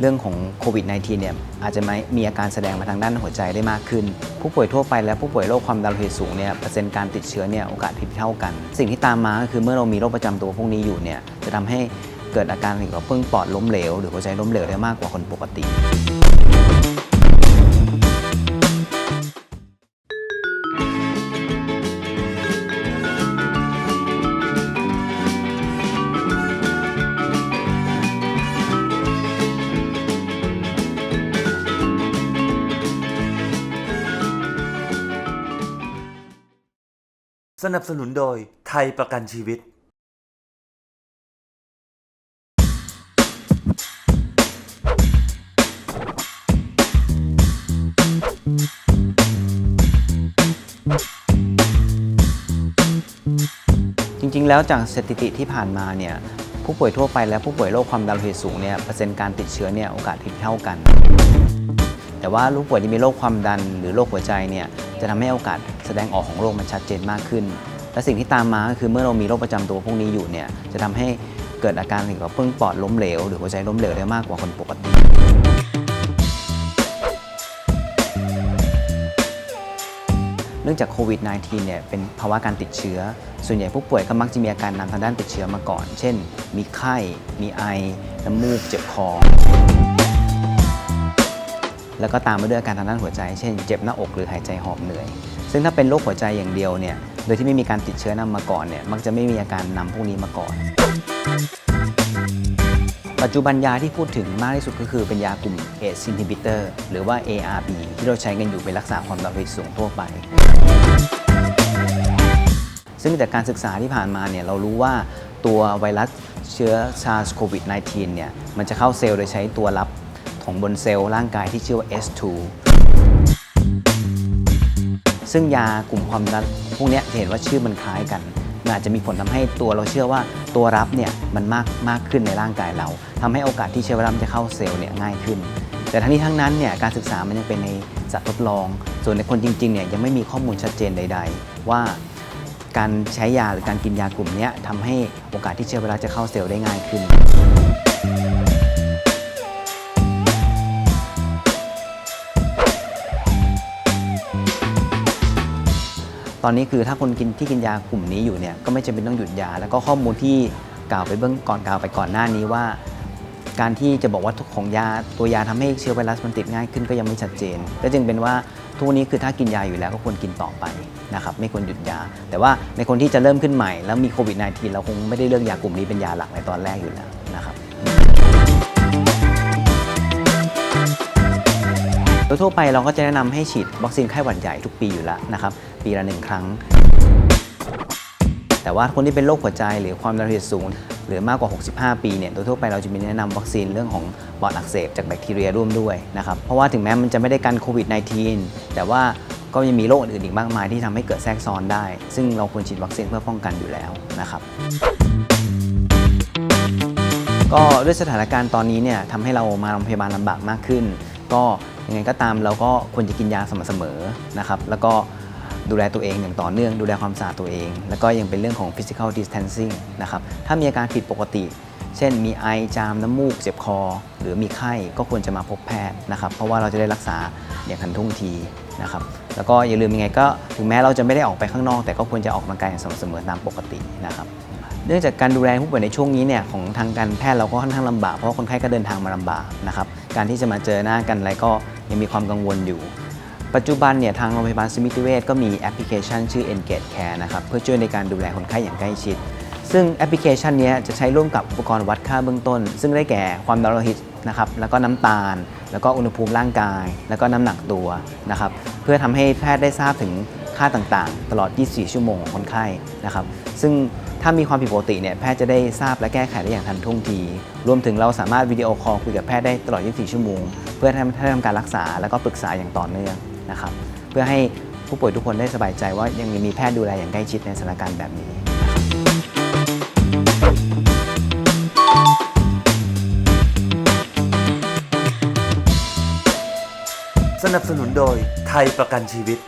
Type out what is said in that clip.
เรื่องของโควิด -19 เนี่ยอาจจะไม่มีอาการแสดงมาทางด้านหัวใจได้มากขึ้น ผู้ป่วยทั่วไปและผู้ป่วยโรคความดันโลหิตสูงเนี่ยเปอร์เซ็นต์การติดเชื้อเนี่ยโอกาสที่เท่ากัน สิ่งที่ตามมาก็คือเมื่อเรามีโรคประจำตัวพวกนี้อยู่เนี่ยจะทำให้เกิดอาการเกี่ยวกับเพิ่งปอดล้มเหลว หรือหัวใจล้มเหลวได้มากกว่าคนปกติ สนับสนุนโดยไทยประกันชีวิต จริงๆ แล้วจากสถิติที่ผ่านมาเนี่ยผู้ป่วยทั่วไปและผู้ป่วยโรคความดันโลหิตสูงเนี่ยเปอร์เซ็นต์การติดเชื้อเนี่ยโอกาสที่เท่ากัน แต่ว่าผู้ป่วยที่มีโรคความดันหรือโรคหัวใจเนี่ยจะทำให้โอกาสแสดงออกของโรคมันชัดเจนมากขึ้น และสิ่งที่ตามมาก็คือเมื่อเรามีโรคประจำตัวพวกนี้อยู่เนี่ยจะทำให้เกิดอาการเกี่ยวกับเพิ่งปอดล้มเหลว หรือหัวใจล้มเหลวได้มากกว่าคนปกติเนื่องจากโควิด -19 เนี่ยเป็นภาวะการติดเชื้อ ส่วนใหญ่ผู้ป่วยก็มักจะมีอาการนำทางด้านติดเชื้อมาก่อน เช่น มีไข้ มีไอ น้ำมูก เจ็บคอ แล้วก็ตามมาด้วยอาการทางด้านหัวใจ เช่นเจ็บหน้าอกหรือหายใจหอบเหนื่อย ซึ่งถ้าเป็นโรคหัวใจอย่างเดียวเนี่ยโดยที่ไม่มีการติดเชื้อนำมาก่อนเนี่ยมักจะไม่มีอาการนำพวกนี้มาก่อน ปัจจุบันยาที่พูดถึงมากที่สุดก็คือเป็นยากลุ่ม ACE inhibitor หรือว่า ARB ที่เราใช้กันอยู่เป็นรักษาความดันโลหิตสูงทั่วไปซึ่งจากการศึกษาที่ผ่านมาเนี่ยเรารู้ว่าตัวไวรัสเชื้อ SARS-CoV-19 เนี่ยมันจะเข้าเซลล์โดยใช้ตัวรับ ของบนเซลล์ร่างกายที่ชื่อว่า S2 ซึ่งยากลุ่มความดันพวกนี้จะเห็นว่าชื่อมันคล้ายกันมันอาจจะมีผลทำให้ตัวเราเชื่อว่าตัวรับเนี่ยมันมากมากขึ้นในร่างกายเราทำให้โอกาสที่เชื้อไวรัสจะเข้าเซลล์เนี่ยง่ายขึ้น แต่ทั้งนี้ทั้งนั้นเนี่ยการศึกษามันยังเป็นในสัตว์ทดลอง ส่วนในคนจริงๆเนี่ยยังไม่มีข้อมูลชัดเจนใด ๆ ว่าการใช้ยาหรือการกินยากลุ่มนี้ทำให้โอกาสที่เชื้อไวรัสจะเข้าเซลล์ได้ง่ายขึ้น ตอนนี้คือถ้าคนกินที่กินยากลุ่มนี้อยู่เนี่ยก็ไม่จำเป็นต้องหยุดยา แล้วก็ข้อมูลที่กล่าวไปเบื้องก่อนกล่าวไปก่อนหน้านี้ว่า การที่จะบอกว่าทุกของยาตัวยาทำให้เชื้อไวรัสมันติดง่ายขึ้นก็ยังไม่ชัดเจน ก็จึงเป็นว่าทุกนี้คือถ้ากินยาอยู่แล้วก็ควรกินต่อไปนะครับไม่ควรหยุดยา แต่ว่าในคนที่จะเริ่มขึ้นใหม่แล้วมีโควิด -19 เราคงไม่ได้เลือกยากลุ่มนี้เป็นยาหลักในตอนแรกอยู่แล้วนะครับ โดยทั่วไปเราก็จะแนะนำให้ฉีดวัคซีนไข้หวัดใหญ่ทุกปีอยู่แล้วนะครับ ปีละหนึ่งครั้ง แต่ว่าคนที่เป็นโรคหัวใจหรือความดันโลหิตสูง หรือมากกว่า 65 ปีเนี่ยโดยทั่วไปเราจะมีแนะนำวัคซีนเรื่องของปอดอักเสบจากแบคทีเรียร่วมด้วยนะครับเพราะว่าถึงแม้มันจะไม่ได้กันโควิด -19 แต่ว่าก็ยังมีโรคอื่นอีกมากมายที่ทำให้เกิดแทรกซ้อนได้ ซึ่งเราควรฉีดวัคซีนเพื่อป้องกันอยู่แล้วนะครับก็ด้วยสถานการณ์ตอนนี้เนี่ยทำให้เรามาโรงพยาบาลลำบากมากขึ้น ก็ ยังไงก็ตามเราก็ควรจะกินยาสม่ำเสมอนะครับ แล้วก็ดูแลตัวเองอย่างต่อเนื่อง ดูแลความสะอาดตัวเอง แล้วก็ยังเป็นเรื่องของ physical distancing นะครับ ถ้ามีอาการผิดปกติ เช่นมีไอจามน้ำมูก เจ็บคอ หรือมีไข้ก็ควรจะมาพบแพทย์นะครับ เพราะว่าเราจะได้รักษาอย่างทันท่วงทีนะครับ แล้วก็อย่าลืมยังไงก็ถึงแม้เราจะไม่ได้ออกไปข้างนอก แต่ก็ควรจะออกกำลังกายอย่างสม่ำเสมอตามปกตินะครับเนื่องจากการดูแลผู้ป่วยในช่วงนี้เนี่ยของทางการแพทย์เราก็ค่อนข้างลำบากเพราะคนไข้ก็เดินทางมาลำบากนะครับการที่จะมาเจอหน้ากันอะไรก็ ยังมีความกังวลอยู่ ปัจจุบันเนี่ยทางโรงพยาบาลสมิติเวชก็มีแอปพลิเคชันชื่อ Engage Care นะครับเพื่อช่วยในการดูแลคนไข้อย่างใกล้ชิด ซึ่งแอปพลิเคชันนี้จะใช้ร่วมกับอุปกรณ์วัดค่าเบื้องต้น ซึ่งได้แก่ความดันโลหิตนะครับแล้วก็น้ำตาล แล้วก็อุณหภูมิร่างกาย แล้วก็น้ำหนักตัวนะครับเพื่อทำให้แพทย์ได้ทราบถึงค่าต่างๆ ตลอด 24 ชั่วโมงของคนไข้นะครับซึ่ง ถ้ามีความผิดปกติเนี่ยแพทย์จะได้ทราบและแก้ไขได้อย่างทันท่วงที รวมถึงเราสามารถวิดีโอคอลคุยกับแพทย์ได้ตลอด 24 ชั่วโมง เพื่อให้ทำการรักษาแล้วก็ปรึกษาอย่างต่อเนื่องนะครับเพื่อให้ผู้ป่วยทุกคนได้สบายใจว่ายังมีแพทย์ดูแลอย่างใกล้ชิดในสถานการณ์แบบนี้สนับสนุนโดยไทยประกันชีวิต